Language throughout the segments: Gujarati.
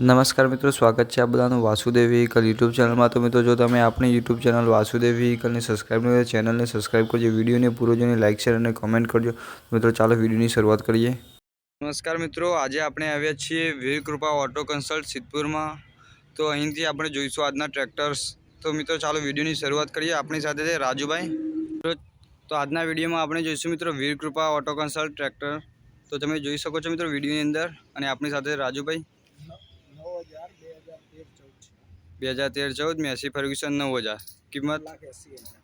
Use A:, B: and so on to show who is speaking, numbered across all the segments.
A: નમસ્કાર મિત્રો, સ્વાગત છે આ બધાનું વાસુદેવ વ્હીકલ યુટ્યુબ ચેનલમાં. તો મિત્રો, જો તમે આપણી યુટ્યુબ ચેનલ વાસુદેવ વ્હીકલને સબસ્ક્રાઈબ નહીં ચેનલને સબસ્ક્રાઈબ કરજો, વિડીયોને પૂરો જોઈને લાઇક શેર અને કોમેન્ટ કરજો. મિત્રો, ચાલો વિડીયોની શરૂઆત કરીએ. નમસ્કાર મિત્રો, આજે આપણે આવ્યા છીએ વીરકૃપા ઓટો કન્સલ્ટ સિદ્ધપુરમાં. તો અહીંથી આપણે જોઈશું આજના ટ્રેક્ટર્સ તો મિત્રો, ચાલો વિડીયોની શરૂઆત કરીએ. આપણી સાથે છે રાજુભાઈ. તો- આજના વિડીયોમાં આપણે જોઈશું મિત્રો વીરકૃપા ઓટો કન્સલ્ટ ટ્રેક્ટર તો તમે જોઈ શકો છો મિત્રો વિડીયોની અંદર અને આપણી સાથે રાજુભાઈ
B: નવ હજાર બે હજાર તેર ચૌદ છે
A: બે હજાર તેર ચૌદ મેસી ફર્ગ્યુસન નવ હજાર. કિંમત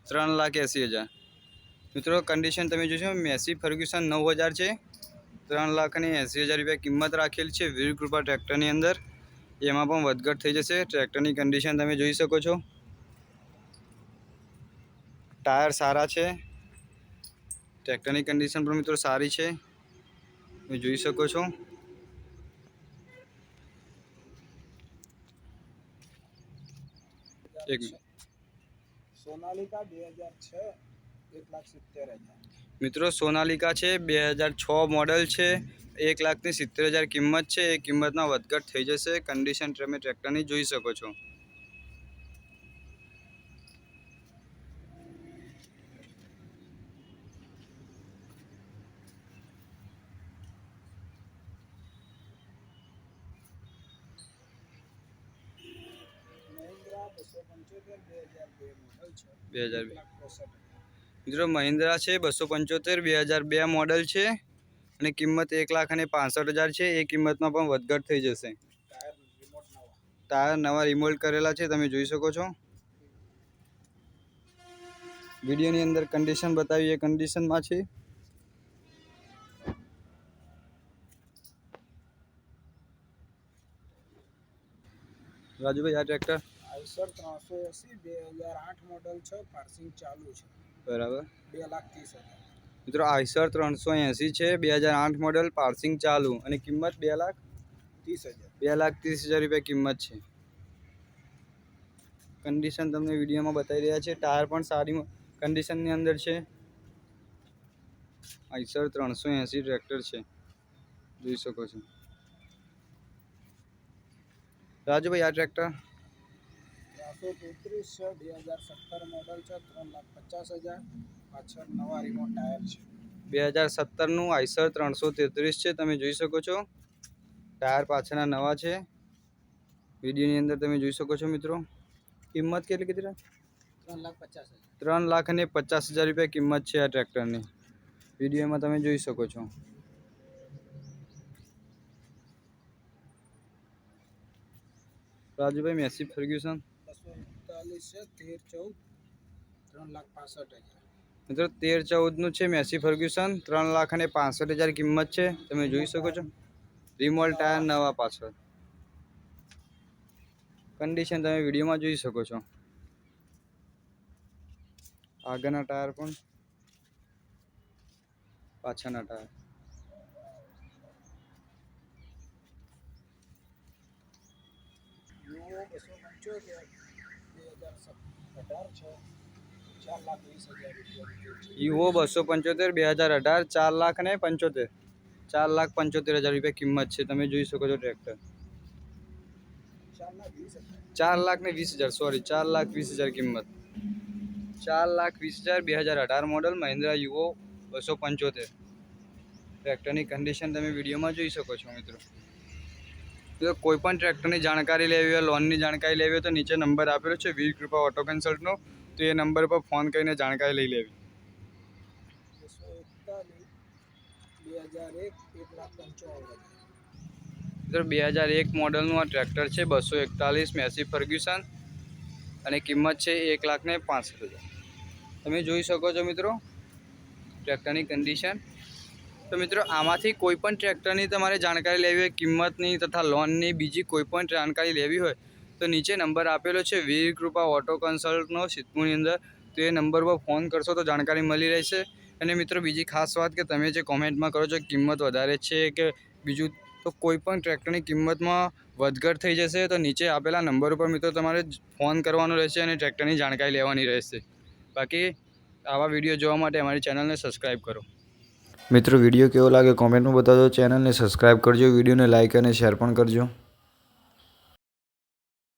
A: ત્રણ લાખ એંસી હજાર. મિત્રો કન્ડિશન તમે જોશો મેસી ફર્ગ્યુસન નવ હજાર છે. ત્રણ લાખ અને એંસી હજાર રૂપિયા કિંમત રાખેલ છે વીર કૃપા ટ્રેક્ટરની અંદર. એમાં પણ વધઘટ થઈ જશે. ટ્રેક્ટરની કન્ડિશન તમે જોઈ શકો છો. ટાયર સારા છે. ટ્રેક્ટરની કન્ડિશન પણ મિત્રો સારી છે. તમે જોઈ શકો છો. એક
B: સોનાલિકા બે હજાર છ એક લાખ સિત્તેર હજાર.
A: મિત્રો સોનાલિકા છે બે હજાર છ મોડલ છે એક લાખની સિત્તેર હજાર કિંમત છે એ કિંમતમાં વધઘટ થઈ જશે. કન્ડિશન તમે ટ્રેક્ટરની જોઈ શકો છો.
B: બે હજાર
A: મિત્રો, મહિન્દ્રા છે, બસો પંચોતેર, બે હજાર બે મોડલ છે અને કિંમત એક લાખ અને પાસઠ હજાર છે. એ કિંમતમાં પણ વધઘટ થઈ જશે.
B: ટાયર નવા
A: રિમોલ્ડ કરેલા છે, તમે જોઈ શકો છો. વિડીયોની અંદર કન્ડિશન બતાવી એ કન્ડિશનમાં છે. રાજુભાઈ, આ ટ્રેક્ટર
B: આઈસર ત્રણસો એસી બે હજાર આઠ મોડલ છે પાર્સિંગ ચાલુ છે.
A: બરાબર.
B: બે લાખ ત્રીસ હજાર.
A: મિત્રો આઈસર ત્રણસો એંસી છે બે હજાર આઠ મોડલ પાર્સિંગ ચાલુ. અને કિંમત બે લાખ?
B: ત્રીસ હજાર.
A: બે લાખ ત્રીસ હજાર રૂપિયા કિંમત છે. કન્ડિશન તમને વિડીયોમાં બતાવી રહ્યા છે. ટાયર પણ સારી કન્ડિશનની અંદર છે. આઈસર ત્રણસો એંસી ટ્રેક્ટર છે. જોઈ શકો છો. રાજુભાઈ આ ટ્રેક્ટર
B: ત્રણસો તેત્રીસ છે. બે હજાર સત્તર મોડલ છે. ત્રણ લાખ પચાસ હજાર. પાછળ નવા રિમોટ ટાયર છે.
A: બે હજાર સત્તરનું આઈસર ત્રણસો તેત્રીસ છે. તમે જોઈ શકો છો. ટાયર પાછળના નવા છે. વિડીયોની અંદર તમે જોઈ શકો છો મિત્રો. કિંમત કેટલી કીધી
B: ત્રણ લાખ પચાસ હજાર.
A: ત્રણ લાખ અને પચાસ હજાર રૂપિયા કિંમત છે આ ટ્રેક્ટરની. વિડીયોમાં તમે જોઈ શકો છો. Rajubhai Messi Ferguson.
B: બસો એકતાલીસ છે તેર ચૌદ. ત્રણ લાખ પાસઠ હજાર
A: મિત્રો, તેર ચૌદનું છે મેસી ફર્ગ્યુસન. ત્રણ લાખ અને પાસઠ હજાર કિંમત છે. તમે જોઈ શકો છો. રિમોલ ટાયર, નવા પાછળ. કન્ડિશન તમે વિડીયોમાં જોઈ શકો છો. આગળના ટાયર પણ. પાછળના ટાયર.
B: યુઓ બસો પંચોતેર બે હજાર અઢાર છે? ચાર લાખ વીસ હજાર રૂપિયા
A: યુઓ બસો પંચોતેર બે હજાર અઢાર ચાર લાખ ને પંચોતેર. ચાર લાખ પંચોતેર હજાર રૂપિયા કિંમત છે. તમે જોઈ શકો છો ટ્રેક્ટર
B: ચાર લાખ
A: ને વીસ હજાર સોરી ચાર લાખ વીસ હજાર કિંમત. ચાર લાખ વીસ હજાર બે હજાર અઢાર મોડલ મહિન્દ્રા યુઓ બસો પંચોતેર. ટ્રેક્ટરની કન્ડિશન તમે વિડીયોમાં જોઈ શકો છો મિત્રો. જો કોઈ પણ ટ્રેક્ટરની જાણકારી લેવી હોય લોનની જાણકારી લેવી હોય તો નીચે નંબર આપેલો છે વીર કૃપા ઓટો કન્સલ્ટનો. તો એ નંબર પર ફોન કરીને જાણકારી લઈ લેવી.
B: બે હજાર એક
A: મોડલનું આ ટ્રેક્ટર છે બસો એકતાલીસ મેસી ફર્ગ્યુસન. અને કિંમત છે એક લાખ ને પાંસઠ હજાર. તમે જોઈ શકો છો મિત્રો ટ્રેક્ટરની કન્ડિશન તો મિત્રો, આમાંથી કોઈ પણ ટ્રેક્ટરની તમારે જાણકારી લેવી હોય, કિંમતની તથા લોનની, બીજી કોઈ પણ જાણકારી લેવી હોય, તો નીચે નંબર આપેલો છે વીર કૃપા ઓટો કન્સલ્ટનો સિદ્ધપુરની અંદર. તો એ નંબર પર ફોન કરશો તો જાણકારી મળી રહેશે. અને મિત્રો, બીજી ખાસ વાત કે તમે જે કોમેન્ટમાં કરો છો, કિંમત વધારે છે કે બીજું, તો કોઈ પણ ટ્રેક્ટરની કિંમતમાં વધઘટ થઈ જશે, તો નીચે આપેલા નંબર ઉપર મિત્રો તમારે ફોન કરવાનો રહેશે અને ટ્રેક્ટરની જાણકારી લેવાની રહેશે. બાકી, આવા વીડિયો જોવા માટે અમારી ચેનલને સબસ્ક્રાઈબ કરો. મિત્રો, વીડિયો કેવો લાગે કોમેન્ટમાં બતાવજો. ચેનલને સબસ્ક્રાઈબ કરજો, વિડીયોને લાઇક અને શેર પણ કરજો.